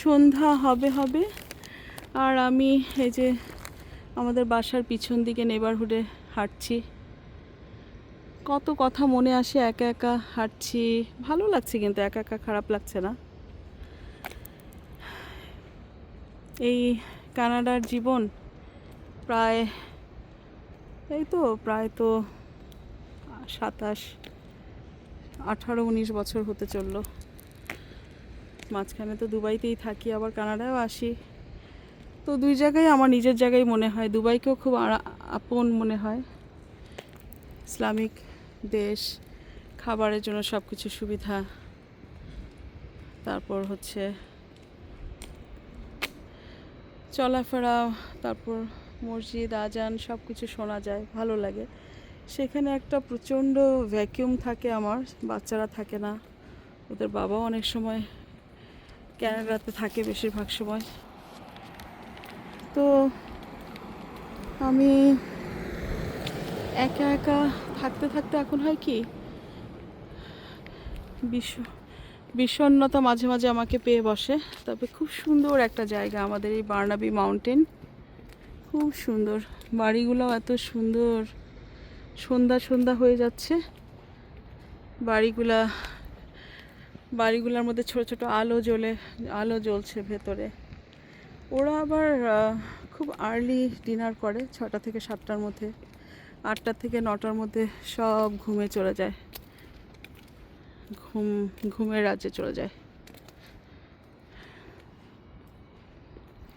সন্ধ্যা হবে হবে। আর আমি এই যে আমাদের বাসার পিছন দিকে নেবারহুডে হাঁটছি। কত কথা মনে আসে, একা একা হাঁটছি। ভালো লাগছে কিন্তু, একা একা খারাপ লাগছে না। এই কানাডার জীবন প্রায়, এই তো প্রায় তো সাতাশ, আঠারো, উনিশ বছর হতে চলল। মাঝখানে তো দুবাইতেই থাকি, আবার কানাডায়ও আসি। তো দুই জায়গায় আমার নিজের জায়গায় মনে হয়, দুবাইকেও খুব আপন মনে হয়। ইসলামিক দেশ, খাবারের জন্য সব কিছু সুবিধা। তারপর হচ্ছে চলাফেরা, তারপর মসজিদ, আজান সব কিছু শোনা যায়, ভালো লাগে। সেখানে একটা প্রচণ্ড ভ্যাকিউম থাকে আমার, বাচ্চারা থাকে না। ওদের বাবাও অনেক সময় ক্যানাডাতে থাকে বেশিরভাগ সময়। তো আমি একা একা থাকতে থাকতে এখন হয় কি বিশ্ব বিষণ্ণতা মাঝে মাঝে আমাকে পেয়ে বসে। তবে খুব সুন্দর একটা জায়গা আমাদের এই বার্নাবি মাউন্টেন। খুব সুন্দর। বাড়িগুলো এত সুন্দর। সন্ধ্যা সন্ধ্যা হয়ে যাচ্ছে। বাড়িগুলা বাড়িগুলোর মধ্যে ছোট ছোট আলো জ্বলে, আলো জ্বলছে ভেতরে। ওরা আবার খুব আর্লি ডিনার করে ছটা থেকে সাতটার মধ্যে। আটটা থেকে নটার মধ্যে সব ঘুমে চলে যায়। ঘুম, ঘুমের রাজ্যে চলে যায়।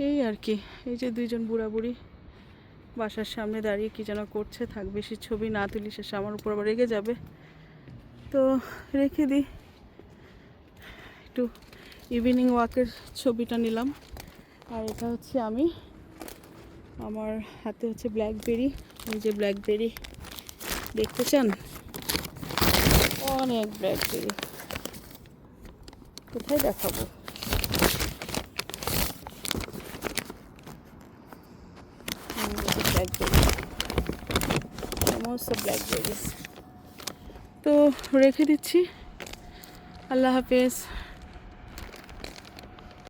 এই আর কি, এই যে দুইজন বুড়া বুড়ি বাসার সামনে দাঁড়িয়ে কি যেন করছে থাক বেশি ছবি না তুলি শেষে আমার উপর আবার রেগে যাবে। তো রেখে দিই। একটু ইভিনিং ওয়াকের ছবিটা নিলাম। আর এটা হচ্ছে আমি। আমার হাতে হচ্ছে ব্ল্যাকবেরি এই যে ব্ল্যাকবেরি দেখতে চান? অনেক ব্ল্যাকবেরি কোথায় দেখাবো? ব্ল্যাকবেরি তো রেখে দিচ্ছি। আল্লাহ হাফেজ।